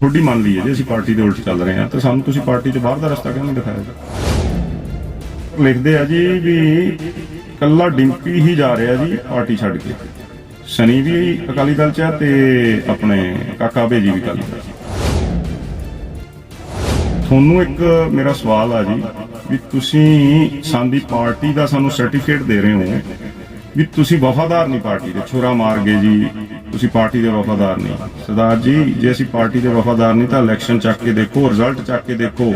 ਤੁਹਾਡੀ ਮੰਨ ਲਈ ਜੇ, ਅਸੀਂ ਪਾਰਟੀ ਦੇ ਉਲਟ ਚੱਲ ਰਹੇ ਹਾਂ, ਤਾਂ ਸਾਨੂੰ ਤੁਸੀਂ ਪਾਰਟੀ ਤੋਂ ਬਾਹਰ ਦਾ ਰਸਤਾ ਕਿਉਂ ਨਹੀਂ ਦਿਖਾਇਆ ਲਿਖਦੇ ਆ ਜੀ ਵੀ ਕੱਲਾ ਡਿੰਪੀ ਹੀ ਜਾ ਰਿਹਾ ਜੀ, ਪਾਰਟੀ ਛੱਡ ਕੇ। ਸਨੀ ਵੀ ਅਕਾਲੀ ਦਲ ਚ ਆ ਤੇ ਆਪਣੇ ਕਾਕਾ ਭੇਜੀ ਵੀ ਅਕਾਲੀ ਦਲ ਤੁਹਾਨੂੰ ਇੱਕ ਮੇਰਾ ਸਵਾਲ ਆ ਜੀ, ਵੀ ਤੁਸੀਂ ਸਾਡੀ ਪਾਰਟੀ ਦਾ ਸਾਨੂੰ ਸਰਟੀਫਿਕੇਟ ਦੇ ਰਹੇ ਹੋ ਵੀ ਤੁਸੀਂ ਵਫਾਦਾਰ ਨਹੀਂ ਪਾਰਟੀ ਦੇ, ਛੁਰਾ ਮਾਰ ਗਏ ਜੀ, ਤੁਸੀਂ ਪਾਰਟੀ ਦੇ ਵਫਾਦਾਰ ਨਹੀਂ। ਸਰਦਾਰ ਜੀ, ਜੇ ਅਸੀਂ ਪਾਰਟੀ ਦੇ ਵਫਾਦਾਰ ਨਹੀਂ ਤਾਂ ਇਲੈਕਸ਼ਨ ਚੱਕ ਕੇ ਦੇਖੋ ਰਿਜ਼ਲਟ ਚੱਕ ਕੇ ਦੇਖੋ।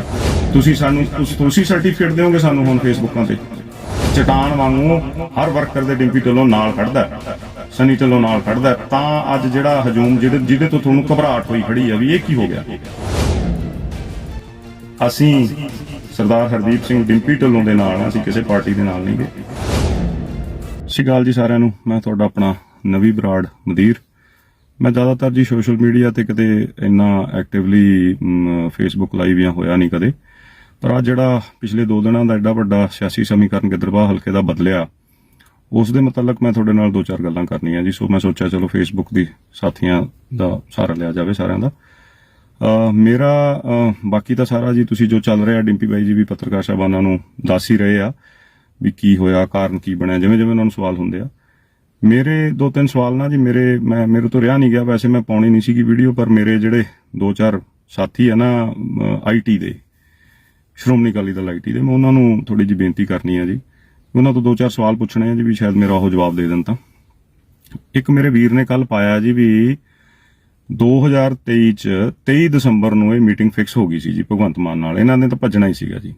ਤੁਸੀਂ ਸਾਨੂੰ, ਤੁਸੀਂ- ਸਰਟੀਫਿਕੇਟ ਦਿਓਗੇ ਸਾਨੂੰ ਹੁਣ ਫੇਸਬੁੱਕਾਂ ਤੇ? ਚਟਾਨ ਵਾਂਗੂ ਹਰ ਵਰਕਰ ਦੇ ਡਿੰਪੀ ਢਿੱਲੋਂ ਨਾਲ ਖੜਦਾ ਸਨੀ ਢਿੱਲੋਂ ਨਾਲ ਖੜਦਾ ਤਾਂ ਅੱਜ ਜਿਹੜਾ ਹਜੂਮ ਜਿਹਦੇ ਜਿਹਦੇ ਤੋਂ ਤੁਹਾਨੂੰ ਘਬਰਾਹਟ ਹੋਈ ਖੜੀ ਆ ਵੀ ਇਹ ਕੀ ਹੋ ਗਿਆ? ਅਸੀਂ ਸਰਦਾਰ ਹਰਦੀਪ ਸਿੰਘ ਡਿੰਪੀ ਢਿੱਲੋਂ ਦੇ ਨਾਲ ਅਸੀਂ ਕਿਸੇ ਪਾਰਟੀ ਦੇ ਨਾਲ ਨਹੀਂ ਗਏ। ਸਤਿ ਸ਼੍ਰੀ ਅਕਾਲ ਜੀ ਸਾਰਿਆਂ ਨੂੰ। ਮੈਂ ਤੁਹਾਡਾ ਆਪਣਾ ਨਵੀ ਬਰਾੜ ਮਦੀਰ। ਮੈਂ ਜ਼ਿਆਦਾਤਰ ਜੀ ਸੋਸ਼ਲ ਮੀਡੀਆ ਤੇ ਕਦੇ ਇੰਨਾ ਐਕਟਿਵਲੀ ਫੇਸਬੁੱਕ ਲਾਈਵ ਜਾਂ ਹੋਇਆ ਨਹੀਂ ਕਦੇ। ਪਰ ਆ ਜਿਹੜਾ ਪਿਛਲੇ 2 ਦਿਨਾਂ ਦਾ ਐਡਾ ਵੱਡਾ ਸਿਆਸੀ ਸਮੀਕਰਨ ਗਿੱਦਰਬਾਹ ਹਲਕੇ ਦਾ ਬਦਲਿਆ, ਉਸ ਦੇ ਮੁਤਲਕ ਮੈਂ ਤੁਹਾਡੇ ਨਾਲ ਦੋ ਚਾਰ ਗੱਲਾਂ ਕਰਨੀਆਂ ਜੀ। ਸੋ ਮੈਂ ਸੋਚਿਆ ਚਲੋ ਫੇਸਬੁੱਕ ਦੀ ਸਾਥੀਆਂ ਦਾ ਸਹਾਰਾ ਲਿਆ ਜਾਵੇ ਸਾਰਿਆਂ ਦਾ। ਮੇਰਾ ਬਾਕੀ ਤਾਂ ਸਾਰਾ ਜੀ ਤੁਸੀਂ ਜੋ ਚੱਲ ਰਿਹਾ, ਡਿੰਪੀ ਬਾਈ ਜੀ ਵੀ ਪੱਤਰਕਾਰ ਸਾਹਿਬਾਨਾਂ ਨੂੰ ਦੱਸ ਹੀ ਰਹੇ ਆ। ਵੀ ਕੀ ਹੋਇਆ, ਕਾਰਨ ਕੀ ਬਣਿਆ, ਜਿਵੇਂ ਜਿਵੇਂ ਉਹਨਾਂ ਨੂੰ ਸਵਾਲ ਹੁੰਦੇ ਆ। ਮੇਰੇ ਦੋ ਤਿੰਨ ਸਵਾਲ ਨਾ ਜੀ, ਮੇਰੇ, ਮੈਂ, ਮੇਰੇ ਤੋਂ ਰਿਹਾ ਨਹੀਂ ਗਿਆ, ਵੈਸੇ ਮੈਂ ਪਾਉਣੀ ਨਹੀਂ ਸੀਗੀ ਵੀਡੀਓ, ਪਰ ਮੇਰੇ ਜਿਹੜੇ ਦੋ ਚਾਰ ਸਾਥੀ ਆ ਨਾ ਆਈਟੀ ਦੇ, ਸ਼੍ਰੋਮਣੀ ਅਕਾਲੀ ਦਲ ਆਈਟੀ ਦੇ, ਮੈਂ ਉਹਨਾਂ ਨੂੰ ਥੋੜੀ ਜਿਹੀ ਬੇਨਤੀ ਕਰਨੀ ਆ ਜੀ। ਉਹਨਾਂ ਤੋਂ ਦੋ ਚਾਰ ਸਵਾਲ ਪੁੱਛਣੇ ਆ ਜੀ, ਵੀ ਸ਼ਾਇਦ ਮੇਰਾ ਉਹ ਜਵਾਬ ਦੇ ਦੇਣ ਤਾਂ। ਇੱਕ ਮੇਰੇ ਵੀਰ ਨੇ ਕੱਲ ਪਾਇਆ ਜੀ ਵੀ 2023 ਚ 23 ਦਸੰਬਰ ਨੂੰ ਇਹ ਮੀਟਿੰਗ ਫਿਕਸ ਹੋ ਗਈ ਸੀ ਜੀ, ਭਗਵੰਤ ਮਾਨ ਨਾਲ। ਇਹਨਾਂ ਨੇ ਤਾਂ ਭੱਜਣਾ ਹੀ ਸੀਗਾ ਜੀ।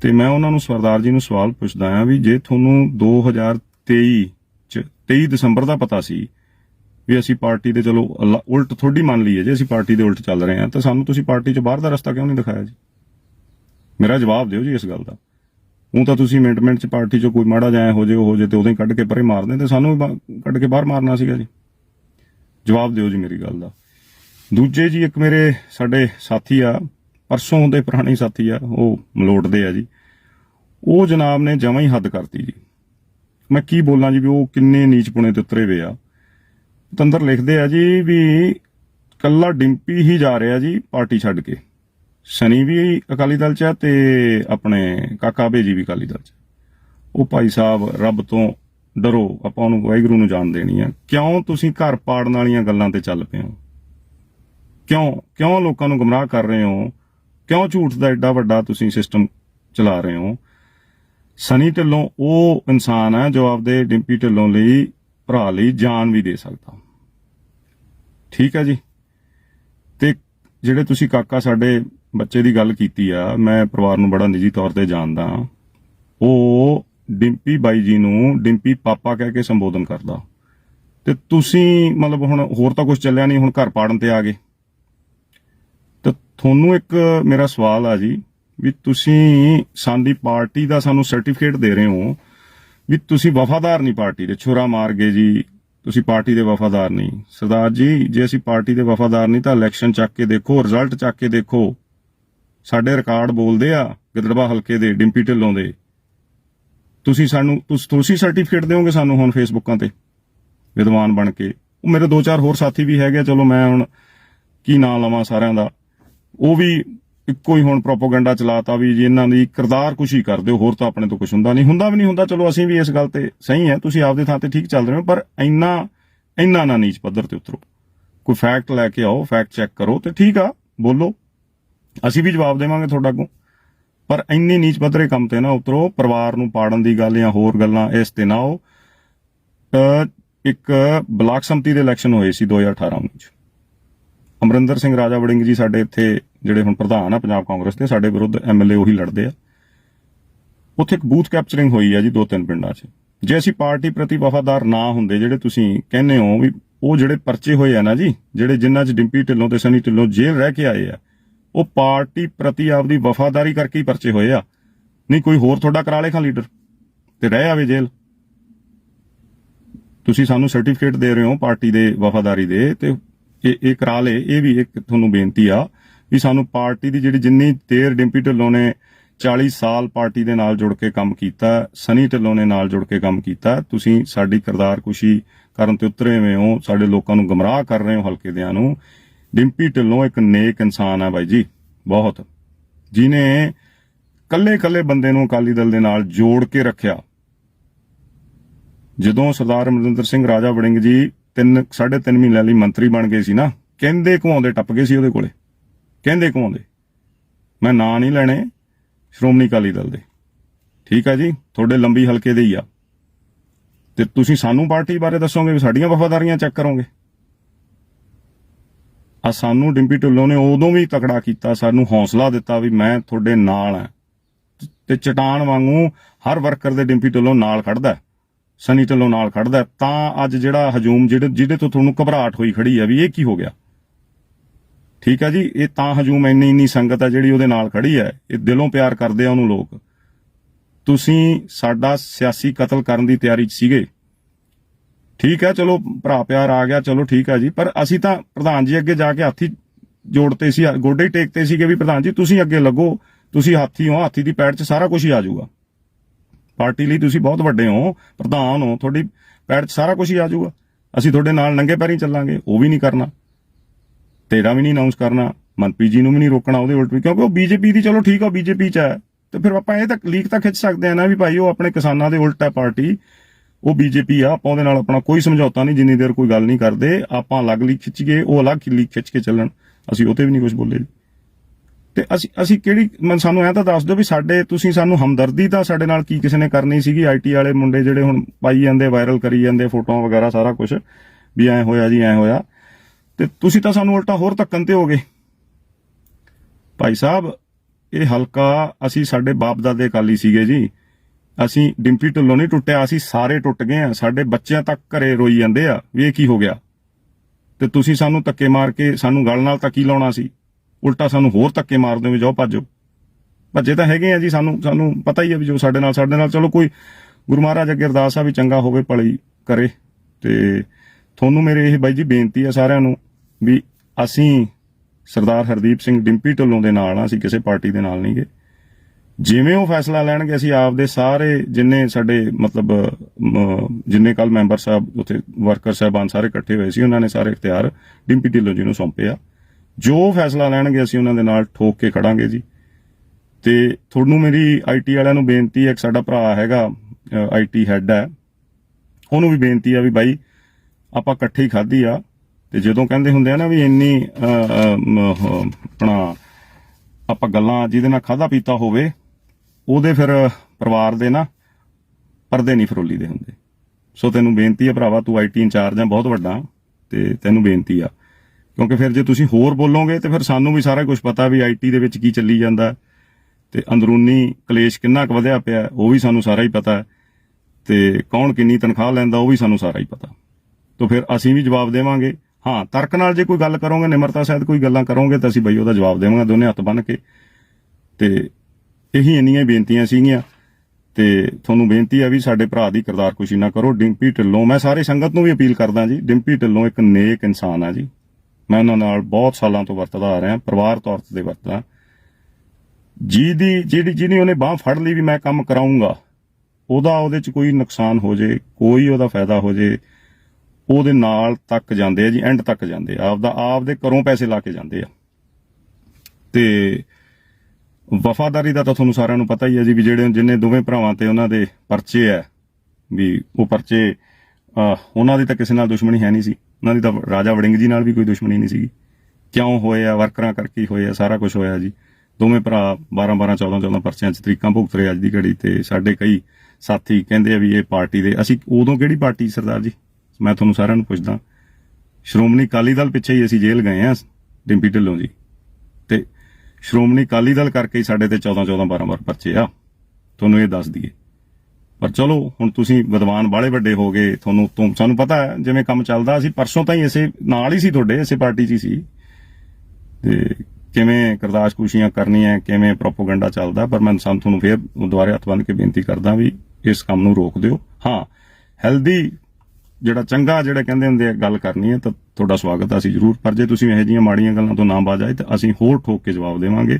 ਤੇ ਮੈਂ ਉਹਨਾਂ ਨੂੰ ਸਰਦਾਰ ਜੀ ਨੂੰ ਸਵਾਲ ਪੁੱਛਦਾ ਆ ਵੀ ਜੇ ਤੁਹਾਨੂੰ 2023 ਚ 23 ਦਸੰਬਰ ਦਾ ਪਤਾ ਸੀ ਵੀ ਅਸੀਂ ਪਾਰਟੀ ਦੇ ਚਲੋ ਉਲਟ ਥੋੜੀ ਮੰਨ ਲਈਏ ਜੇ ਅਸੀਂ ਪਾਰਟੀ ਦੇ ਉਲਟ ਚੱਲ ਰਹੇ ਹਾਂ ਤਾਂ ਸਾਨੂੰ ਤੁਸੀਂ ਪਾਰਟੀ ਚ ਬਾਹਰ ਦਾ ਰਸਤਾ ਕਿਉਂ ਨਹੀਂ ਦਿਖਾਇਆ ਜੀ? ਮੇਰਾ ਜਵਾਬ ਦਿਓ ਜੀ ਇਸ ਗੱਲ ਦਾ। ਉਹ ਤਾਂ ਤੁਸੀਂ ਮਿੰਟ ਮਿੰਟ ਚ ਪਾਰਟੀ ਚੋਂ ਕੋਈ ਮਾੜਾ ਜਾਇਆ ਹੋ ਜੇ ਉਹ ਹੋ ਜੇ ਤੇ ਉਦੋਂ ਹੀ ਕੱਢ ਕੇ ਪਰੇ ਮਾਰਦੇ ਤੇ ਸਾਨੂੰ ਕੱਢ ਕੇ ਬਾਹਰ ਮਾਰਨਾ ਸੀਗਾ ਜੀ। ਜਵਾਬ ਦਿਓ ਜੀ ਮੇਰੀ ਗੱਲ ਦਾ। ਦੂਜੇ ਜੀ ਇੱਕ ਮੇਰੇ ਸਾਡੇ ਸਾਥੀ ਆ ਪਰਸੋਂ ਦੇ ਪੁਰਾਣੇ ਸਾਥੀ ਆ, ਉਹ ਮਲੋਟਦੇ ਆ ਜੀ। ਉਹ ਜਨਾਬ ਨੇ ਜਮਾਂ ਹੀ ਹੱਦ ਕਰਤੀ ਜੀ। ਮੈਂ ਕੀ ਬੋਲਾਂ ਜੀ ਵੀ ਉਹ ਕਿੰਨੇ ਨੀਚ ਪੁਣੇ ਤੇ ਉਤਰੇ ਵੇ ਆ। ਤੰਦਰ ਲਿਖਦੇ ਆ ਜੀ ਵੀ ਕੱਲਾ ਡਿੰਪੀ ਹੀ ਜਾ ਰਿਹਾ ਜੀ ਪਾਰਟੀ ਛੱਡ ਕੇ। ਸਨੀ ਵੀ ਅਕਾਲੀ ਦਲ ਚ ਆ ਤੇ ਆਪਣੇ ਕਾਕਾ ਭੇਜੀ ਵੀ ਅਕਾਲੀ ਦਲ ਚ। ਉਹ ਭਾਈ ਸਾਹਿਬ ਰੱਬ ਤੋਂ ਡਰੋ, ਆਪਾਂ ਉਹਨੂੰ ਵਾਹਿਗੁਰੂ ਨੂੰ ਜਾਣ ਦੇਣੀ ਆ। ਕਿਉਂ ਤੁਸੀਂ ਘਰ ਪਾੜਨ ਵਾਲੀਆਂ ਗੱਲਾਂ ਤੇ ਚੱਲ ਪਏ ਹੋ? ਕਿਉਂ ਕਿਉਂ ਲੋਕਾਂ ਨੂੰ ਗੁੰਮਰਾਹ ਕਰ ਰਹੇ ਹੋ? ਕਿਉਂ ਝੂਠ ਦਾ ਐਡਾ ਵੱਡਾ ਤੁਸੀਂ ਸਿਸਟਮ ਚਲਾ ਰਹੇ ਹੋ? ਸਨੀ ਢਿੱਲੋਂ ਉਹ ਇਨਸਾਨ ਹੈ ਜੋ ਆਪਦੇ ਡਿੰਪੀ ਢਿੱਲੋਂ ਲਈ, ਭਰਾ ਲਈ ਜਾਨ ਵੀ ਦੇ ਸਕਦਾ। ਠੀਕ ਹੈ ਜੀ? ਤੇ ਜਿਹੜੇ ਤੁਸੀਂ ਕਾਕਾ ਸਾਡੇ ਬੱਚੇ ਦੀ ਗੱਲ ਕੀਤੀ ਆ, ਮੈਂ ਪਰਿਵਾਰ ਨੂੰ ਬੜਾ ਨਿੱਜੀ ਤੌਰ ਤੇ ਜਾਣਦਾ ਉਹ ਡਿੰਪੀ ਬਾਈ ਜੀ ਨੂੰ ਡਿੰਪੀ ਪਾਪਾ ਕਹਿ ਕੇ ਸੰਬੋਧਨ ਕਰਦਾ। ਤੇ ਤੁਸੀਂ ਮਤਲਬ ਹੁਣ ਹੋਰ ਤਾਂ ਕੁਝ ਚੱਲਿਆ ਨਹੀਂ, ਹੁਣ ਘਰ ਪਾੜਨ ਤੇ ਆ ਗਏ। ਤੁਹਾਨੂੰ ਇੱਕ ਮੇਰਾ ਸਵਾਲ ਆ ਜੀ ਵੀ ਤੁਸੀਂ ਸਾਡੀ ਪਾਰਟੀ ਦਾ ਸਾਨੂੰ ਸਰਟੀਫਿਕੇਟ ਦੇ ਰਹੇ ਹੋ ਵੀ ਤੁਸੀਂ ਵਫਾਦਾਰ ਨਹੀਂ ਪਾਰਟੀ ਦੇ ਛੁਰਾ ਮਾਰ ਗਏ ਜੀ ਤੁਸੀਂ ਪਾਰਟੀ ਦੇ ਵਫਾਦਾਰ ਨਹੀਂ। ਸਰਦਾਰ ਜੀ ਜੇ ਅਸੀਂ ਪਾਰਟੀ ਦੇ ਵਫਾਦਾਰ ਨਹੀਂ ਤਾਂ ਇਲੈਕਸ਼ਨ ਚੱਕ ਕੇ ਦੇਖੋ ਰਿਜ਼ਲਟ ਚੱਕ ਕੇ ਦੇਖੋ। ਸਾਡੇ ਰਿਕਾਰਡ ਬੋਲਦੇ ਆ ਗਿੱਦੜਵਾ ਹਲਕੇ ਦੇ ਡਿੰਪੀ ਢਿੱਲੋਂ ਦੇ। ਤੁਸੀਂ ਸਾਨੂੰ ਤੁਸ- ਤੁਸੀਂ ਸਰਟੀਫਿਕੇਟ ਦਿਓਗੇ ਸਾਨੂੰ ਹੁਣ ਫੇਸਬੁੱਕਾਂ ਤੇ ਵਿਦਵਾਨ ਬਣ ਕੇ? ਉਹ ਮੇਰੇ ਦੋ ਚਾਰ ਹੋਰ ਸਾਥੀ ਵੀ ਹੈਗੇ ਆ, ਚਲੋ ਮੈਂ ਹੁਣ ਕੀ ਨਾਂ ਲਵਾਂ ਸਾਰਿਆਂ ਦਾ। ਉਹ ਵੀ ਇੱਕੋ ਹੀ ਹੁਣ ਪ੍ਰੋਪਾਗੈਂਡਾ ਚਲਾਤਾ ਵੀ ਜੀ, ਇਹਨਾਂ ਦੀ ਕਿਰਦਾਰ ਕੁਸ਼ੀ ਕਰਦੇ ਹੋ, ਹੋਰ ਤਾਂ ਆਪਣੇ ਤੋਂ ਕੁਝ ਹੁੰਦਾ ਨਹੀਂ। ਹੁੰਦਾ ਵੀ ਨਹੀਂ ਹੁੰਦਾ, ਚਲੋ ਅਸੀਂ ਵੀ ਇਸ ਗੱਲ ਤੇ ਸਹੀ ਹੈ, ਤੁਸੀਂ ਆਪਦੇ ਥਾਂ ਤੇ ਠੀਕ ਚੱਲ ਰਹੇ ਹੋ, ਪਰ ਇੰਨਾ ਇੰਨਾ ਨਾ ਨੀਚ ਪੱਧਰ ਤੇ ਉਤਰੋ। ਕੋਈ ਫੈਕਟ ਲੈ ਕੇ ਆਓ ਫੈਕਟ ਚੈੱਕ ਕਰੋ ਤੇ ਠੀਕ ਆ, ਬੋਲੋ। ਅਸੀਂ ਵੀ ਜਵਾਬ ਦੇਵਾਂਗੇ ਤੁਹਾਡਾ ਅੱਗੋਂ। ਪਰ ਇੰਨੀ ਨੀਚ ਪੱਧਰੇ ਕੰਮ ਤੇ ਨਾ ਉਤਰੋ, ਪਰਿਵਾਰ ਨੂੰ ਪਾੜਨ ਦੀ ਗੱਲ ਜਾਂ ਹੋਰ ਗੱਲਾਂ ਇਸ ਤੇ ਨਾ ਆਓ। ਇੱਕ ਬਲਾਕ ਸੰਮਤੀ ਦੇ ਇਲੈਕਸ਼ਨ ਹੋਏ ਸੀ 2018 ਵਿੱਚ। ਅਮਰਿੰਦਰ ਸਿੰਘ ਰਾਜਾ ਵੜਿੰਗ ਜੀ ਸਾਡੇ ਇੱਥੇ ਜਿਹੜੇ ਹੁਣ ਪ੍ਰਧਾਨ ਆ ਪੰਜਾਬ ਕਾਂਗਰਸ ਦੇ, ਸਾਡੇ ਵਿਰੁੱਧ ਐਮਐਲਏ ਉਹੀ ਲੜਦੇ ਆ। ਉੱਥੇ ਇੱਕ ਬੂਥ ਕੈਪਚਰਿੰਗ ਹੋਈ ਆ ਜੀ ਦੋ ਤਿੰਨ ਪਿੰਡਾਂ 'ਚ। ਜੇ ਅਸੀਂ ਪਾਰਟੀ ਪ੍ਰਤੀ ਵਫਾਦਾਰ ਨਾ ਹੁੰਦੇ, ਜਿਹੜੇ ਤੁਸੀਂ ਕਹਿੰਦੇ ਹੋ ਵੀ ਉਹ ਜਿਹੜੇ ਪਰਚੇ ਹੋਏ ਆ ਨਾ ਜੀ, ਜਿਹੜੇ ਜਿਨ੍ਹਾਂ 'ਚ ਡਿੰਪੀ ਢਿੱਲੋਂ ਤੇ ਸਨੀ ਢਿੱਲੋਂ ਜੇਲ੍ਹ ਰਹਿ ਕੇ ਆਏ ਆ, ਉਹ ਪਾਰਟੀ ਪ੍ਰਤੀ ਆਪਦੀ ਵਫਾਦਾਰੀ ਕਰਕੇ ਹੀ ਪਰਚੇ ਹੋਏ ਆ। ਨਹੀਂ, ਕੋਈ ਹੋਰ ਤੁਹਾਡਾ ਕਰਾ ਲੇ ਖਾਂ ਲੀਡਰ ਤੇ ਰਹਿ ਆਵੇ ਜੇਲ੍ਹ। ਤੁਸੀਂ ਸਾਨੂੰ ਸਰਟੀਫਿਕੇਟ ਦੇ ਰਹੇ ਹੋ ਪਾਰਟੀ ਦੇ ਵਫਾਦਾਰੀ ਦੇ ਤੇ ਇਹ ਇਹ ਕਰਾ ਲੇ ਇਹ ਵੀ ਇੱਕ ਤੁਹਾਨੂੰ ਬੇਨਤੀ ਆ ਵੀ ਸਾਨੂੰ ਪਾਰਟੀ ਦੀ ਜਿਹੜੀ ਜਿੰਨੀ ਦੇਰ ਡਿੰਪੀ ਢਿੱਲੋਂ ਨੇ 40 ਸਾਲ ਪਾਰਟੀ ਦੇ ਨਾਲ ਜੁੜ ਕੇ ਕੰਮ ਕੀਤਾ, ਸਨੀ ਢਿੱਲੋਂ ਨੇ ਨਾਲ ਜੁੜ ਕੇ ਕੰਮ ਕੀਤਾ, ਤੁਸੀਂ ਸਾਡੀ ਕਿਰਦਾਰ ਕੁਸ਼ੀ ਕਰਨ ਤੇ ਉਤਰੇ ਹੋਏ ਹੋ, ਸਾਡੇ ਲੋਕਾਂ ਨੂੰ ਗਮਰਾਹ ਕਰ ਰਹੇ ਹੋ ਹਲਕੇ ਦਿਆਂ ਨੂੰ। ਡਿੰਪੀ ਢਿੱਲੋਂ ਇੱਕ ਨੇਕ ਇਨਸਾਨ ਹੈ ਬਾਈ ਜੀ, ਬਹੁਤ। ਜਿਨੇ ਕੱਲੇ ਕੱਲੇ ਬੰਦੇ ਨੂੰ ਅਕਾਲੀ ਦਲ ਦੇ ਨਾਲ ਜੋੜ ਕੇ ਰੱਖਿਆ। ਜਦੋਂ ਸਰਦਾਰ ਅਮਰਿੰਦਰ ਸਿੰਘ ਰਾਜਾ ਵੜਿੰਗ ਜੀ 3 3.5 ਮਹੀਨਿਆਂ ਲਈ ਮੰਤਰੀ ਬਣ ਗਏ ਸੀ ਨਾ ਕਹਿੰਦੇ ਘੁਆਉਂਦੇ ਟੱਪ ਗਏ ਸੀ ਉਹਦੇ ਕੋਲੇ। ਕਹਿੰਦੇ ਕੌਣ ਦੇ ਮੈਂ ਨਾਂ ਨਹੀਂ ਲੈਣੇ, ਸ਼੍ਰੋਮਣੀ ਅਕਾਲੀ ਦਲ ਦੇ। ਠੀਕ ਆ ਜੀ, ਤੁਹਾਡੇ ਲੰਬੀ ਹਲਕੇ ਦੇ ਹੀ ਆ। ਤੇ ਤੁਸੀਂ ਸਾਨੂੰ ਪਾਰਟੀ ਬਾਰੇ ਦੱਸੋਗੇ ਵੀ ਸਾਡੀਆਂ ਵਫਾਦਾਰੀਆਂ ਚੈੱਕ ਕਰੋਗੇ? ਆ ਸਾਨੂੰ ਡਿੰਪੀ ਢਿੱਲੋਂ ਨੇ ਉਦੋਂ ਵੀ ਤਕੜਾ ਕੀਤਾ, ਸਾਨੂੰ ਹੌਸਲਾ ਦਿੱਤਾ ਵੀ ਮੈਂ ਤੁਹਾਡੇ ਨਾਲ ਆ। ਤੇ ਚਟਾਨ ਵਾਂਗੂ ਹਰ ਵਰਕਰ ਦੇ ਡਿੰਪੀ ਢਿੱਲੋਂ ਨਾਲ ਖੜਦਾ, ਸਨੀ ਢਿੱਲੋਂ ਨਾਲ ਖੜਦਾ। ਤਾਂ ਅੱਜ ਜਿਹੜਾ ਹਜੂਮ, ਜਿਹੜੇ ਜਿਹਦੇ ਤੋਂ ਤੁਹਾਨੂੰ ਘਬਰਾਹਟ ਹੋਈ ਖੜੀ ਆ ਵੀ ਇਹ ਕੀ ਹੋ ਗਿਆ? ਠੀਕ ਆ ਜੀ? ਇਹ ਤਾਂ ਹਜੂਮ ਇੰਨੀ ਇੰਨੀ ਸੰਗਤ ਆ ਜਿਹੜੀ ਉਹਦੇ ਨਾਲ ਖੜੀ ਹੈ ਇਹ ਦਿਲੋਂ ਪਿਆਰ ਕਰਦੇ ਆ ਉਹਨੂੰ ਲੋਕ। ਤੁਸੀਂ ਸਾਡਾ ਸਿਆਸੀ ਕਤਲ ਕਰਨ ਦੀ ਤਿਆਰੀ 'ਚ ਸੀਗੇ। ਠੀਕ ਹੈ ਚਲੋ ਭਰਾ ਪਿਆਰ ਆ ਗਿਆ, ਚਲੋ ਠੀਕ ਹੈ ਜੀ। ਪਰ ਅਸੀਂ ਤਾਂ ਪ੍ਰਧਾਨ ਜੀ ਅੱਗੇ ਜਾ ਕੇ ਹੱਥੀ ਜੋੜਤੇ ਸੀ, ਗੋਡੇ ਹੀ ਟੇਕਤੇ ਸੀਗੇ ਵੀ ਪ੍ਰਧਾਨ ਜੀ, ਤੁਸੀਂ ਅੱਗੇ ਲੱਗੋ। ਤੁਸੀਂ ਹਾਥੀ ਹੋ, ਹਾਥੀ ਦੀ ਪੈੜ 'ਚ ਸਾਰਾ ਕੁਝ ਹੀ ਆ ਜਾਊਗਾ। ਪਾਰਟੀ ਲਈ ਤੁਸੀਂ ਬਹੁਤ ਵੱਡੇ ਹੋ, ਪ੍ਰਧਾਨ ਹੋ, ਤੁਹਾਡੀ ਪੈੜ 'ਚ ਸਾਰਾ ਕੁਝ ਹੀ ਆ ਜਾਊਗਾ। ਅਸੀਂ ਤੁਹਾਡੇ ਨਾਲ ਨੰਗੇ ਪੈਰੀਂ ਚੱਲਾਂਗੇ, ਉਹ ਵੀ ਨਹੀਂ ਕਰਨਾ। ਤੇਰਾ ਵੀ ਨਹੀਂ ਅਨਾਉਂਸ ਕਰਨਾ, ਮਨਪ੍ਰੀਤ ਜੀ ਨੂੰ ਵੀ ਨਹੀਂ ਰੋਕਣਾ ਉਹਦੇ ਉਲਟ ਵੀ, ਕਿਉਂਕਿ ਉਹ ਬੀਜੇਪੀ ਦੀ ਚਲੋ ਠੀਕ ਆ ਬੀਜੇਪੀ 'ਚ ਹੈ। ਤੇ ਫਿਰ ਆਪਾਂ ਇਹ ਤਾਂ ਲੀਕ ਤਾਂ ਖਿੱਚ ਸਕਦੇ ਆ ਨਾ ਵੀ ਭਾਈ ਉਹ ਆਪਣੇ ਕਿਸਾਨਾਂ ਦੇ ਉਲਟ ਹੈ ਪਾਰਟੀ, ਉਹ ਬੀਜੇਪੀ ਆ, ਆਪਾਂ ਉਹਦੇ ਨਾਲ ਆਪਣਾ ਕੋਈ ਸਮਝੌਤਾ ਨਹੀਂ, ਜਿੰਨੀ ਦੇਰ ਕੋਈ ਗੱਲ ਨਹੀਂ ਕਰਦੇ, ਆਪਾਂ ਅਲੱਗ ਲੀਕ ਖਿੱਚੀਏ ਉਹ ਅਲੱਗ ਲੀਕ ਖਿੱਚ ਕੇ ਚੱਲਣ। ਅਸੀਂ ਉਹ ਤੇ ਵੀ ਨਹੀਂ ਕੁਝ ਬੋਲੇ। ਤੇ ਅਸੀਂ ਅਸੀਂ ਕਿਹੜੀ ਮਨ ਸਾਨੂੰ ਐ ਤਾਂ ਦੱਸ ਦਿਓ ਵੀ ਸਾਡੇ, ਤੁਸੀਂ ਸਾਨੂੰ ਹਮਦਰਦੀ ਤਾਂ ਸਾਡੇ ਨਾਲ ਕੀ ਕਿਸੇ ਨੇ ਕਰਨੀ ਸੀਗੀ ਆਈਟੀ ਵਾਲੇ ਮੁੰਡੇ ਜਿਹੜੇ ਹੁਣ ਪਾਈ ਜਾਂਦੇ ਵਾਇਰਲ ਕਰੀ ਜਾਂਦੇ, ਫੋਟੋਆਂ ਵਗੈਰਾ ਸਾਰਾ ਕੁਝ ਵੀ ਐ ਹੋਇਆ ਜੀ, ਐ ਹੋਇਆ। ਤੇ ਤੁਸੀਂ ਤਾਂ ਸਾਨੂੰ ਉਲਟਾ ਹੋਰ ਧੱਕਣ ਤੇ ਹੋਗੇ। ਭਾਈ ਸਾਹਿਬ, ਇਹ ਹਲਕਾ ਅਸੀਂ ਸਾਡੇ ਬਾਪ ਦਾਦੇ ਅਕਾਲੀ ਸੀਗੇ ਜੀ। ਅਸੀਂ ਡਿੰਪੀ ਢਿੱਲੋਂ ਨਹੀਂ ਟੁੱਟਿਆ, ਅਸੀਂ ਸਾਰੇ ਟੁੱਟ ਗਏ ਆ ਸਾਡੇ ਬੱਚਿਆਂ ਤੱਕ ਘਰੇ ਰੋਈ ਜਾਂਦੇ ਆ ਵੀ ਇਹ ਕੀ ਹੋ ਗਿਆ। ਤੇ ਤੁਸੀਂ ਸਾਨੂੰ ਧੱਕੇ ਮਾਰ ਕੇ ਸਾਨੂੰ ਗਲ ਨਾਲ ਤਾਂ ਕੀ ਲਾਉਣਾ ਸੀ? ਉਲਟਾ ਸਾਨੂੰ ਹੋਰ ਧੱਕੇ ਮਾਰ ਦਿਓ ਵੀ ਜਾਓ ਭੱਜੋ। ਭੱਜੇ ਤਾਂ ਹੈਗੇ ਆ ਜੀ ਸਾਨੂੰ ਸਾਨੂੰ ਪਤਾ ਹੀ ਆ ਵੀ ਜੋ ਸਾਡੇ ਨਾਲ ਸਾਡੇ ਨਾਲ। ਚਲੋ ਕੋਈ ਗੁਰੂ ਮਹਾਰਾਜ ਅੱਗੇ ਅਰਦਾਸ ਆ ਵੀ ਚੰਗਾ ਹੋਵੇ, ਭਲੀ ਕਰੇ। ਤੇ ਤੁਹਾਨੂੰ ਮੇਰੇ ਇਹ ਬਾਈ ਜੀ ਬੇਨਤੀ ਆ ਸਾਰਿਆਂ ਨੂੰ ਵੀ ਅਸੀਂ ਸਰਦਾਰ ਹਰਦੀਪ ਸਿੰਘ ਡਿੰਪੀ ਢਿੱਲੋਂ ਦੇ ਨਾਲ ਆ, ਅਸੀਂ ਕਿਸੇ ਪਾਰਟੀ ਦੇ ਨਾਲ ਨਹੀਂ ਗਏ ਜਿਵੇਂ ਉਹ ਫੈਸਲਾ ਲੈਣਗੇ, ਅਸੀਂ ਆਪਦੇ ਸਾਰੇ ਜਿੰਨੇ ਸਾਡੇ ਮਤਲਬ ਜਿੰਨੇ ਕੱਲ ਮੈਂਬਰ ਸਾਹਿਬ ਉਥੇ ਵਰਕਰ ਸਾਹਿਬਾਨ ਸਾਰੇ ਇਕੱਠੇ ਹੋਏ ਸੀ, ਉਹਨਾਂ ਨੇ ਸਾਰੇ ਇਖਤਿਆਰ ਡਿੰਪੀ ਢਿੱਲੋਂ ਜੀ ਨੂੰ ਸੌਂਪੇ ਆ। ਜੋ ਫੈਸਲਾ ਲੈਣਗੇ, ਅਸੀਂ ਉਹਨਾਂ ਦੇ ਨਾਲ ਠੋਕ ਕੇ ਖੜਾਂਗੇ ਜੀ। ਤੇ ਤੁਹਾਨੂੰ ਮੇਰੀ ਆਈਟੀ ਵਾਲਿਆਂ ਨੂੰ ਬੇਨਤੀ ਹੈ, ਇੱਕ ਸਾਡਾ ਭਰਾ ਹੈਗਾ ਆਈਟੀ ਹੈੱਡ ਹੈ, ਉਹਨੂੰ ਵੀ ਬੇਨਤੀ ਆ ਵੀ ਬਾਈ, ਆਪਾਂ ਇਕੱਠੇ ਹੀ ਖਾਧੀ ਆ। ਤੇ ਜਦੋਂ ਕਹਿੰਦੇ ਹੁੰਦੇ ਆ ਨਾ ਵੀ ਇੰਨੀ ਆਪਣਾ ਆਪਾਂ ਗੱਲਾਂ ਜਿਹਦੇ ਨਾਲ ਖਾਦਾ ਪੀਤਾ ਹੋਵੇ, ਉਹਦੇ ਫਿਰ ਪਰਿਵਾਰ ਦੇ ਨਾ ਪਰਦੇ ਨਹੀਂ ਫਰੋਲੀ ਦੇ ਹੁੰਦੇ। ਸੋ ਤੈਨੂੰ ਬੇਨਤੀ ਹੈ ਭਰਾਵਾ, ਤੂੰ ਆਈਟੀ ਇੰਚਾਰਜ ਆ, ਬਹੁਤ ਵੱਡਾ, ਤੇ ਤੈਨੂੰ ਬੇਨਤੀ ਆ। ਕਿਉਂਕਿ ਫਿਰ ਜੇ ਤੁਸੀਂ ਹੋਰ ਬੋਲੋਗੇ, ਤੇ ਫਿਰ ਸਾਨੂੰ ਵੀ ਸਾਰਾ ਕੁਝ ਪਤਾ ਵੀ ਆਈਟੀ ਦੇ ਵਿੱਚ ਕੀ ਚੱਲੀ ਜਾਂਦਾ। ਤੇ ਅੰਦਰੂਨੀ ਕਲੇਸ਼ ਕਿੰਨਾ ਕੁ ਵਧਿਆ ਪਿਆ, ਉਹ ਵੀ ਸਾਨੂੰ ਸਾਰਾ ਹੀ ਪਤਾ। ਹੈ ਤੇ ਕੌਣ ਕਿੰਨੀ ਤਨਖਾਹ ਲੈਂਦਾ, ਉਹ ਵੀ ਸਾਨੂੰ ਸਾਰਾ ਹੀ ਪਤਾ। ਤਾਂ ਫਿਰ ਅਸੀਂ ਵੀ ਜਵਾਬ ਦੇਵਾਂਗੇ। ਹਾਂ, ਤਰਕ ਨਾਲ ਜੇ ਕੋਈ ਗੱਲ ਕਰੋਗੇ, ਨਿਮਰਤਾ ਸਹਿਤ ਕੋਈ ਗੱਲਾਂ ਕਰੋਗੇ, ਤਾਂ ਅਸੀਂ ਬਈ ਉਹਦਾ ਜਵਾਬ ਦੇਵਾਂਗੇ, ਦੋਨੇ ਹੱਥ ਬੰਨ ਕੇ। ਤੇ ਇਹੀ ਇੰਨੀਆਂ ਬੇਨਤੀਆਂ ਸੀਗੀਆਂ। ਤੇ ਤੁਹਾਨੂੰ ਬੇਨਤੀ ਆ ਵੀ ਸਾਡੇ ਭਰਾ ਦੀ ਕਿਰਦਾਰ ਕੁਸ਼ੀ ਨਾ ਕਰੋ। ਡਿੰਪੀ ਢਿੱਲੋਂ, ਮੈਂ ਸਾਰੇ ਸੰਗਤ ਨੂੰ ਵੀ ਅਪੀਲ ਕਰਦਾ ਜੀ, ਡਿੰਪੀ ਢਿੱਲੋਂ ਇੱਕ ਨੇਕ ਇਨਸਾਨ ਆ ਜੀ। ਮੈਂ ਉਹਨਾਂ ਨਾਲ ਬਹੁਤ ਸਾਲਾਂ ਤੋਂ ਵਰਤਦਾ ਆ ਰਿਹਾ, ਪਰਿਵਾਰ ਤੌਰ ਤੇ ਵਰਤਦਾ। ਜਿਹਦੀ ਜਿਹੜੀ ਜਿਹਨੇ ਉਹਨੇ ਬਾਹ ਫੜ ਲਈ ਵੀ ਮੈਂ ਕੰਮ ਕਰਾਉਂਗਾ ਉਹਦਾ ਉਹਦੇ ਚ ਕੋਈ ਨੁਕਸਾਨ ਹੋ ਜੇ, ਕੋਈ ਉਹਦਾ ਫਾਇਦਾ ਹੋ ਜੇ ਉਹਦੇ ਨਾਲ ਤੱਕ ਜਾਂਦੇ ਆ ਜੀ ਐਂਡ ਤੱਕ ਜਾਂਦੇ ਆ। ਆਪਦਾ, ਆਪਦੇ ਘਰੋਂ ਪੈਸੇ ਲਾ ਕੇ ਜਾਂਦੇ ਆ। ਤੇ ਵਫਾਦਾਰੀ ਦਾ ਤਾਂ ਤੁਹਾਨੂੰ ਸਾਰਿਆਂ ਨੂੰ ਪਤਾ ਹੀ ਹੈ ਜੀ ਵੀ ਜਿਹੜੇ, ਜਿੰਨੇ ਦੋਵੇਂ ਭਰਾਵਾਂ ਤੇ ਉਹਨਾਂ ਦੇ ਪਰਚੇ ਆ, ਵੀ ਉਹ ਪਰਚੇ ਉਹਨਾਂ ਦੀ ਤਾਂ ਕਿਸੇ ਨਾਲ ਦੁਸ਼ਮਣੀ ਹੈ ਨਹੀਂ ਸੀ। ਉਹਨਾਂ ਦੀ ਤਾਂ ਰਾਜਾ ਵੜਿੰਗ ਜੀ ਨਾਲ ਵੀ ਕੋਈ ਦੁਸ਼ਮਣੀ ਨਹੀਂ ਸੀਗੀ। ਕਿਉਂ ਹੋਏ ਆ? ਵਰਕਰਾਂ ਕਰਕੇ ਹੋਏ ਆ, ਸਾਰਾ ਕੁਝ ਹੋਇਆ ਜੀ। ਦੋਵੇਂ ਭਰਾ 12 12 14 14 ਪਰਚਿਆਂ 'ਚ ਤਰੀਕਾਂ ਭੁਗਤ ਰਹੇ ਅੱਜ ਦੀ ਘੜੀ ਤੇ ਸਾਡੇ ਕਈ ਸਾਥੀ ਕਹਿੰਦੇ ਆ ਵੀ ਇਹ ਪਾਰਟੀ ਦੇ, ਅਸੀਂ ਉਦੋਂ ਕਿਹੜੀ ਪਾਰਟੀ ਸਰਦਾਰ ਜੀ? ਮੈਂ ਤੁਹਾਨੂੰ ਸਾਰਿਆਂ ਨੂੰ ਪੁੱਛਦਾ, ਸ਼੍ਰੋਮਣੀ ਅਕਾਲੀ ਦਲ ਪਿੱਛੇ ਹੀ ਅਸੀਂ ਜੇਲ੍ਹ ਗਏ ਆ ਡਿੰਪੀ ਢਿੱਲੋਂ ਜੀ। ਤੇ ਸ਼੍ਰੋਮਣੀ ਅਕਾਲੀ ਦਲ ਕਰਕੇ ਹੀ ਸਾਡੇ ਤੇ 14 14 12 12 ਪਰਚੇ ਆ। ਤੁਹਾਨੂੰ ਇਹ ਦੱਸ ਦਈਏ। ਪਰ ਚਲੋ, ਹੁਣ ਤੁਸੀਂ ਵਿਦਵਾਨ ਬਾਲੇ ਵੱਡੇ ਹੋ ਗਏ, ਤੁਹਾਨੂੰ ਤੋਂ ਸਾਨੂੰ ਪਤਾ ਜਿਵੇਂ ਕੰਮ ਚੱਲਦਾ, ਅਸੀਂ ਪਰਸੋਂ ਤਾਂ ਹੀ ਇਸੇ ਨਾਲ ਹੀ ਸੀ ਤੁਹਾਡੇ, ਇਸੇ ਪਾਰਟੀ 'ਚ ਹੀ ਸੀ। ਤੇ ਕਿਵੇਂ ਕਰਦਾਸ਼ ਕੁਸ਼ੀਆਂ ਕਰਨੀਆਂ, ਕਿਵੇਂ ਪ੍ਰੋਪਗੈਂਡਾ ਚੱਲਦਾ, ਪਰ ਮੈਂ ਸਾਨੂੰ ਤੁਹਾਨੂੰ ਫੇਰ ਦੁਬਾਰੇ ਹੱਥ ਬੰਨ੍ਹ ਕੇ ਬੇਨਤੀ ਕਰਦਾ ਵੀ ਇਸ ਕੰਮ ਨੂੰ ਰੋਕ ਦਿਓ। ਹਾਂ ਹੈਲਦੀ ਜਿਹੜਾ ਚੰਗਾ ਜਿਹੜਾ ਕਹਿੰਦੇ ਹੁੰਦੇ ਆ, ਗੱਲ ਕਰਨੀ ਹੈ, ਤਾਂ ਤੁਹਾਡਾ ਸਵਾਗਤ ਆ, ਅਸੀਂ ਜ਼ਰੂਰ, ਪਰ ਜੇ ਤੁਸੀਂ ਇਹੋ ਜਿਹੀਆਂ ਮਾੜੀਆਂ ਗੱਲਾਂ ਤੋਂ ਨਾ ਬਾਜ ਆਏ, ਤਾਂ ਅਸੀਂ ਹੋਰ ਠੋਕ ਕੇ ਜਵਾਬ ਦੇਵਾਂਗੇ।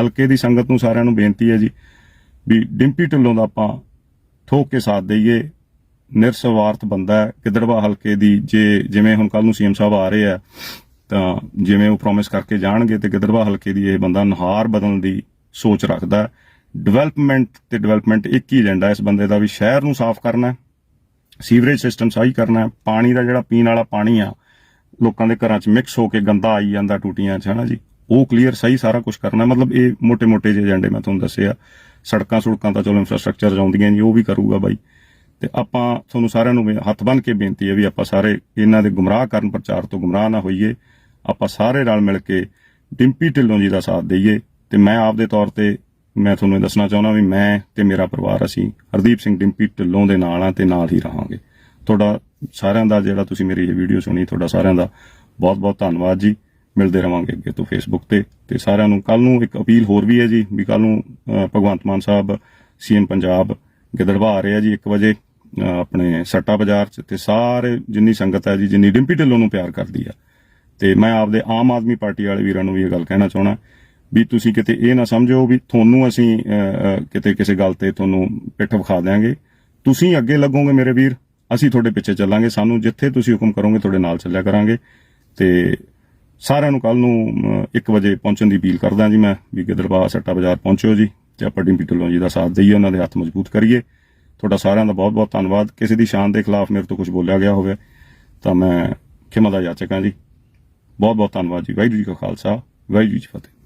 ਹਲਕੇ ਦੀ ਸੰਗਤ ਨੂੰ ਸਾਰਿਆਂ ਨੂੰ ਬੇਨਤੀ ਹੈ ਜੀ ਵੀ ਡਿੰਪੀ ਢਿੱਲੋਂ ਦਾ ਆਪਾਂ ਠੋਕ ਕੇ ਸਾਥ ਦਈਏ। ਨਿਰਸਵਾਰਥ ਬੰਦਾ ਹੈ, ਗਿੱਦੜਵਾ ਹਲਕੇ ਦੀ, ਜੇ ਜਿਵੇਂ ਹੁਣ ਕੱਲ ਨੂੰ ਸੀਐਮ ਸਾਹਿਬ ਆ ਰਹੇ ਆ, ਤਾਂ ਜਿਵੇਂ ਉਹ ਪ੍ਰੋਮਿਸ ਕਰਕੇ ਜਾਣਗੇ ਤੇ ਗਿੱਦੜਵਾ ਹਲਕੇ ਦੀ ਇਹ ਬੰਦਾ ਨਹਾਰ ਬਦਲਣ ਦੀ ਸੋਚ ਰੱਖਦਾ ਡਿਵੈਲਪਮੈਂਟ ਤੇ ਡਿਵੈਲਪਮੈਂਟ ਇੱਕ ਹੀ ਏਜੰਡਾ ਇਸ ਬੰਦੇ ਦਾ ਵੀ ਸ਼ਹਿਰ ਨੂੰ ਸਾਫ਼ ਕਰਨਾ ਸੀਵਰੇਜ ਸਿਸਟਮ ਸਹੀ ਕਰਨਾ, ਪਾਣੀ ਦਾ ਜਿਹੜਾ ਪੀਣ ਵਾਲਾ ਪਾਣੀ ਆ, ਲੋਕਾਂ ਦੇ ਘਰਾਂ 'ਚ ਮਿਕਸ ਹੋ ਕੇ ਗੰਦਾ ਆਈ ਜਾਂਦਾ ਟੂਟੀਆਂ 'ਚ, ਹਨਾ ਜੀ? ਉਹ ਕਲੀਅਰ ਸਹੀ ਸਾਰਾ ਕੁਝ ਕਰਨਾ, ਮਤਲਬ ਇਹ ਮੋਟੇ ਮੋਟੇ ਜਿਹੇ ਏਜੰਡੇ ਮੈਂ ਤੁਹਾਨੂੰ ਦੱਸਿਆ ਸੜਕਾਂ ਸੜਕਾਂ ਤਾਂ ਚਲੋ ਇਨਫਰਾਸਟ੍ਰਕਚਰ ਜਾਉਂਦੀਆਂ ਜੀ, ਉਹ ਵੀ ਕਰੂਗਾ ਬਾਈ। ਤੇ ਆਪਾਂ ਤੁਹਾਨੂੰ ਸਾਰਿਆਂ ਨੂੰ ਹੱਥ ਬੰਨ ਕੇ ਬੇਨਤੀ ਹੈ ਵੀ ਆਪਾਂ ਸਾਰੇ ਇਹਨਾਂ ਦੇ ਗੁੰਮਰਾਹ ਕਰਨ, ਪ੍ਰਚਾਰ ਤੋਂ ਗੁੰਮਰਾਹ ਨਾ ਹੋਈਏ। ਆਪਾਂ ਸਾਰੇ ਨਾਲ ਮਿਲ ਕੇ ਡਿੰਪੀ ਢਿੱਲੋਂ ਜੀ ਦਾ ਸਾਥ ਦੇਈਏ। ਤੇ ਮੈਂ ਆਪ ਦੇ ਤੌਰ ਤੇ ਮੈਂ ਤੁਹਾਨੂੰ ਇਹ ਦੱਸਣਾ ਚਾਹੁੰਦਾ ਵੀ ਮੈਂ ਤੇ ਮੇਰਾ ਪਰਿਵਾਰ ਅਸੀਂ ਹਰਦੀਪ ਸਿੰਘ ਡਿੰਪੀ ਢਿੱਲੋਂ ਦੇ ਨਾਲ ਆ ਤੇ ਨਾਲ ਹੀ ਰਹਾਂਗੇ। ਤੁਹਾਡਾ ਸਾਰਿਆਂ ਦਾ ਜਿਹੜਾ ਤੁਸੀਂ ਮੇਰੀ ਇਹ ਵੀਡੀਓ ਸੁਣੀ, ਤੁਹਾਡਾ ਸਾਰਿਆਂ ਦਾ ਬਹੁਤ ਬਹੁਤ ਧੰਨਵਾਦ ਜੀ। ਮਿਲਦੇ ਰਵਾਂਗੇ ਅੱਗੇ ਤੋਂ ਫੇਸਬੁੱਕ ਤੇ। ਤੇ ਸਾਰਿਆਂ ਨੂੰ ਕੱਲ ਨੂੰ ਇੱਕ ਅਪੀਲ ਹੋਰ ਵੀ ਹੈ ਜੀ ਵੀ ਕੱਲ ਨੂੰ ਭਗਵੰਤ ਮਾਨ ਸਾਹਿਬ ਸੀਐਮ ਪੰਜਾਬ ਗਿੱਦੜਵਾ ਆ ਰਹੇ ਆ ਜੀ 1 ਵਜੇ ਆਪਣੇ ਸੱਟਾ ਬਾਜ਼ਾਰ ਚ ਤੇ ਸਾਰੇ ਜਿੰਨੀ ਸੰਗਤ ਹੈ ਜੀ, ਜਿੰਨੀ ਡਿੰਪੀ ਢਿੱਲੋਂ ਨੂੰ ਪਿਆਰ ਕਰਦੀ ਆ। ਤੇ ਮੈਂ ਆਪਦੇ ਆਮ ਆਦਮੀ ਪਾਰਟੀ ਵਾਲੇ ਵੀਰਾਂ ਨੂੰ ਵੀ ਇਹ ਗੱਲ ਕਹਿਣਾ ਚਾਹਣਾ ਵੀ ਤੁਸੀਂ ਕਿਤੇ ਇਹ ਨਾ ਸਮਝੋ ਵੀ ਤੁਹਾਨੂੰ ਅਸੀਂ ਕਿਤੇ ਕਿਸੇ ਗੱਲ ਤੇ ਤੁਹਾਨੂੰ ਪਿੱਠ ਵਿਖਾ ਦਿਆਂਗੇ। ਤੁਸੀਂ ਅੱਗੇ ਲੱਗੋਗੇ ਮੇਰੇ ਵੀਰ, ਅਸੀਂ ਤੁਹਾਡੇ ਪਿੱਛੇ ਚੱਲਾਂਗੇ। ਸਾਨੂੰ ਜਿੱਥੇ ਤੁਸੀਂ ਹੁਕਮ ਕਰੋਗੇ, ਤੁਹਾਡੇ ਨਾਲ ਚੱਲਿਆ ਕਰਾਂਗੇ। ਤੇ ਸਾਰਿਆਂ ਨੂੰ ਕੱਲ ਨੂੰ 1 ਵਜੇ ਪਹੁੰਚਣ ਦੀ ਅਪੀਲ ਕਰਦਾ ਜੀ ਮੈਂ, ਵੀ ਗਿੱਦੜਬਾਹਾ ਸੱਟਾ ਬਾਜ਼ਾਰ ਪਹੁੰਚਿਓ ਜੀ, ਤੇ ਆਪਾਂ ਡਿੰਪੀ ਢਿੱਲੋਂ ਜੀ ਦਾ ਸਾਥ ਦਈਏ, ਉਹਨਾਂ ਦੇ ਹੱਥ ਮਜ਼ਬੂਤ ਕਰੀਏ। ਤੁਹਾਡਾ ਸਾਰਿਆਂ ਦਾ ਬਹੁਤ ਬਹੁਤ ਧੰਨਵਾਦ। ਕਿਸੇ ਦੀ ਸ਼ਾਨ ਦੇ ਖਿਲਾਫ ਮੇਰੇ ਤੋਂ ਕੁਝ ਬੋਲਿਆ ਗਿਆ ਹੋਵੇ, ਤਾਂ ਮੈਂ ਖਿਮਾ ਦਾ ਯਾਚਕ ਹਾਂ ਜੀ। ਬਹੁਤ ਬਹੁਤ ਧੰਨਵਾਦ ਜੀ। ਵਾਹਿਗੁਰੂ ਜੀ ਕਾ ਖਾਲਸਾ, ਵਾਹਿਗੁਰੂ ਜੀ ਫਤਿਹ।